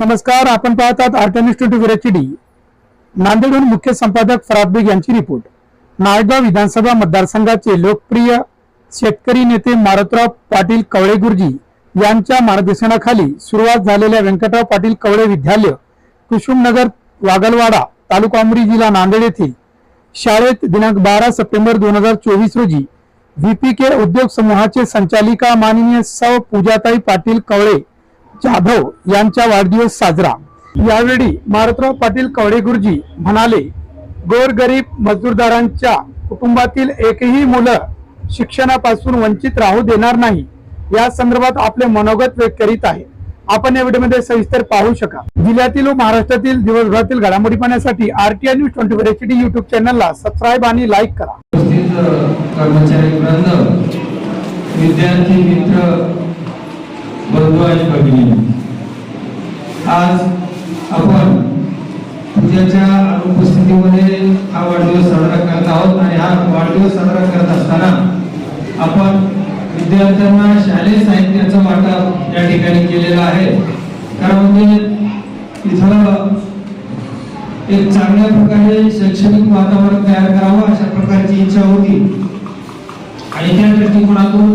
नमस्कार आपण पाहतात आर्टनिस ट्वेंटी एच डी. नांदेडहून मुख्य संपादक फराद बेग यांची रिपोर्ट. नायगाव विधानसभा मतदारसंघाचे लोकप्रिय शेतकरी नेते मारुतराव पाटील कवळे गुरुजी यांच्या मार्गदर्शनाखाली सुरुवात झालेल्या व्यंकटराव पाटील कवळे विद्यालय कुसुमनगर वागलवाडा तालुका अमरी जिल्हा नांदेड येथील शाळेत दिनांक बारा सप्टेंबर दोन हजार चोवीस रोजी व्हीपीके उद्योग समूहाचे संचालिका माननीय सौ पूजाताई पाटील कवळे जाधव यांचा वाढदिवस साजरा. यावेळी मारुतराव पाटील कवळे गुरुजी म्हणाले गोरगरीब मजदूरदारांच्या कुटुंबातील एकही मुलं शिक्षणापासून वंचित राहू देणार नाही. या संदर्भात आपले मनोगत व्यक्त करीत आहे. आपण या व्हिडिओमध्ये सविस्तर पाहू शका जिल्ह्यातील व महाराष्ट्रातील दिवसभरातील घडामोडी पाहण्यासाठी RTI news twenty four H D YouTube चॅनलला सबस्क्राईब आणि लाईक करा. कर्मचारी विद्यार्थी मित्र बंधू आणि भगिनी. आज आपण पूजाच्या अनुपस्थितीमध्ये हा वाढदिवस साजरा करत आहोत आणि हा वाढदिवस साजरा करत असताना आपण विद्यार्थ्यांना शालेय साहित्याचा वाटप या ठिकाणी केलेला आहे. कारण म्हणजे इथं एक चांगल्या प्रकारे शैक्षणिक वातावरण तयार करावं अशा प्रकारची इच्छा होती. आणि त्या दृष्टिकोनातून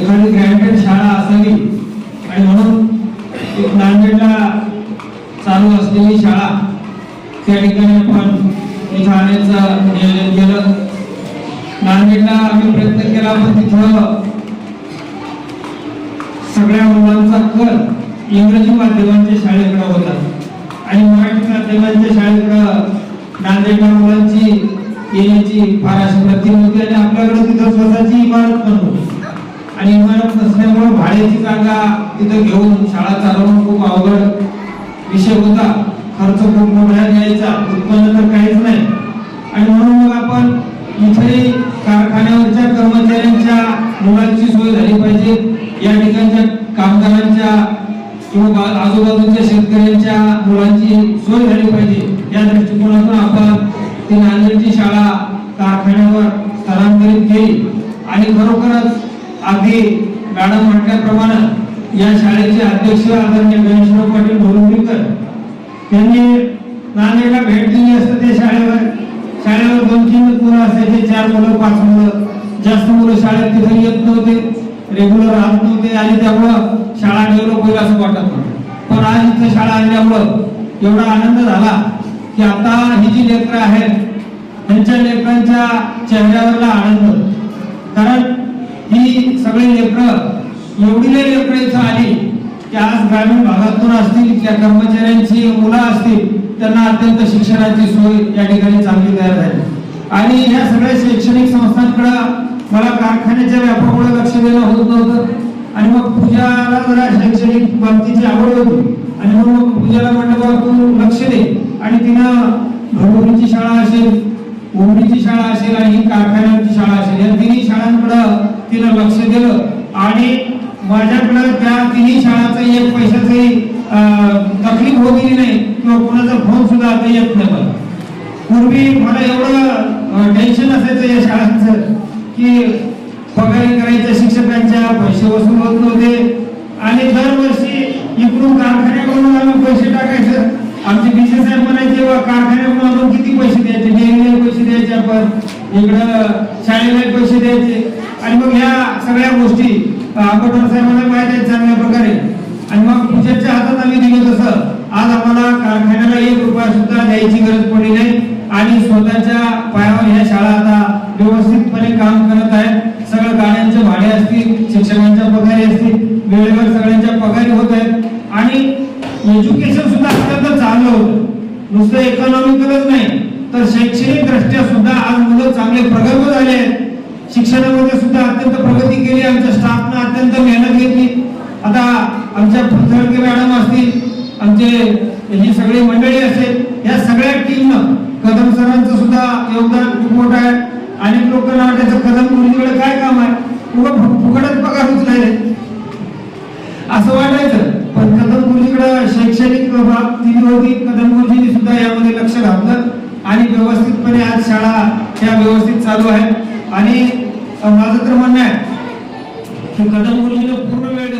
एखादी ग्रँटेड शाळा असावी आणि म्हणून एक नांदेडला चालू असलेली शाळा त्या ठिकाणी आपण इथं आणायचं नियोजन केलं. नांदेडला आम्ही प्रयत्न केला पण तिथं सगळ्या मुलांचा कल इंग्रजी माध्यमांच्या शाळेकडे होता. आणि मराठी माध्यमांच्या शाळेकडं नांदेडला मुलांची येण्याची फार अशी प्रति होती आणि आपल्याकडे तिथं स्वतःची इमारत पण होती. आणि इमारत नसल्यामुळे भाड्याची जागा तिथं घेऊन शाळा चालवणं खूप अवघड विषय होता. खर्च खूप मोठा द्यायचा उत्पन्न तर काहीच नाही. आणि म्हणून मग आपण इथे कारखान्यावरच्या कर्मचाऱ्यांच्या मुलांची सोय झाली पाहिजे या ठिकाणच्या कामगारांच्या किंवा आजूबाजूच्या शेतकऱ्यांच्या मुलांची सोय झाली पाहिजे. या दृष्टिकोनातून आपण ती नांदेडची शाळा कारखान्यावर स्थलांतरित केली. आणि खरोखरच अगदी मॅडम म्हटल्याप्रमाणे या शाळेचे अध्यक्ष आदरणीय गणेशराव पाटील डोंबिवलीकर त्यांनी नांदेडला भेट दिली असतं त्या शाळेवर. शाळेवर दोन तीन मुलं असायचे चार मुलं पाच मुलं. जास्त मुलं शाळेत तिथे येत नव्हते. रेग्युलर राहत नव्हते. आणि त्यामुळं शाळा डेव्हलप होईल असं वाटत नव्हतं पण आज इथं शाळा आणल्यामुळं एवढा आनंद झाला की आता ही जी लेकरं आहेत त्यांच्या लेकरांच्या चेहऱ्यावरला आनंद कारण ही सगळी लेकरं एवढी लई लेकरं इथं आली की आज ग्रामीण भागातून असतील त्या कर्मचाऱ्यांची मुलं असतील त्यांना अत्यंत शिक्षणाची सोय या ठिकाणी आणि ह्या सगळ्या शैक्षणिक संस्थांकडे मला कारखान्याच्या व्यापामुळे लक्ष देणं होत नव्हतं. आणि मग पूजाला जरा शैक्षणिक बाबतीची आवड होती. आणि मग पूजाला म्हटलं बाबा तू लक्ष दे. आणि तिनं ढोबरीची शाळा असेल उमरीची शाळा असेल आणि ही शाळा असेल या तिन्ही शाळांकडं तिनं लक्ष दिलं. आणि माझ्याकडं त्या तिन्ही शाळाचं एक पैशाची तकलीफ होती नाही किंवा कोणाचा फोन सुद्धा आता येत नाही मला. पूर्वी मला एवढं टेन्शन असायचं या शाळांचं की पगारी करायच्या शिक्षकांच्या पैसे वसूल होत नव्हते. आणि दरवर्षी इकडून कारखान्याकडून आम्ही पैसे टाकायचं. आमचे बीसी साहेब म्हणायचे वा कारखान्याकडून आपण किती पैसे द्यायचे? डेअरीला पैसे द्यायचे आपण. इकडं शाळेला पैसे द्यायचे. आणि मग ह्या सगळ्या गोष्टी आंबेडकर साहेबांना माहीत आहेत चांगल्या प्रकारे. आणि मग पूजेच्या हातात आम्ही दिलं तसं. आज आम्हाला कारखान्याला एक रुपया सुद्धा द्यायची गरज पडली नाही. स्वतःच्या पायावर ह्या शाळा आता व्यवस्थितपणे काम करत आहेत. सगळं गाड्यांचे भाडे असतील शिक्षकांच्या पगारी असतील वेळेवर सगळ्यांच्या पगारी होत आहेत. आणि एज्युकेशन सुद्धा अत्यंत चांगलं होतं. नुसतं इकॉनॉमिकलच नाही तर शैक्षणिक दृष्ट्या सुद्धा आज मुलं चांगले प्रगल्भ झाले आहेत. शिक्षणामध्ये सुद्धा अत्यंत प्रगती केली आमच्या स्टाफनं अत्यंत मेहनत घेतली. आता आमच्या फुलझडके मॅडम असतील आमचे ही सगळी मंडळी असेल या सगळ्या टीमनं कदम सरांचं सुद्धा योगदान खूप मोठं आहे. अनेक लोकांना वाटायचं कदम गुरुजीकडे काय काम आहे? उगा फु- फुकटच पगार उचलायले असं वाटायचं. पण कदम गुरुजीकडे शैक्षणिक बाब होती कदम गुरुजींनी सुद्धा यामध्ये लक्ष घातलं. आणि व्यवस्थितपणे आज शाळा त्या व्यवस्थित चालू आहेत. आणि माझं तर म्हणणं आहे की कदम गुरुजीनं पूर्ण वेळ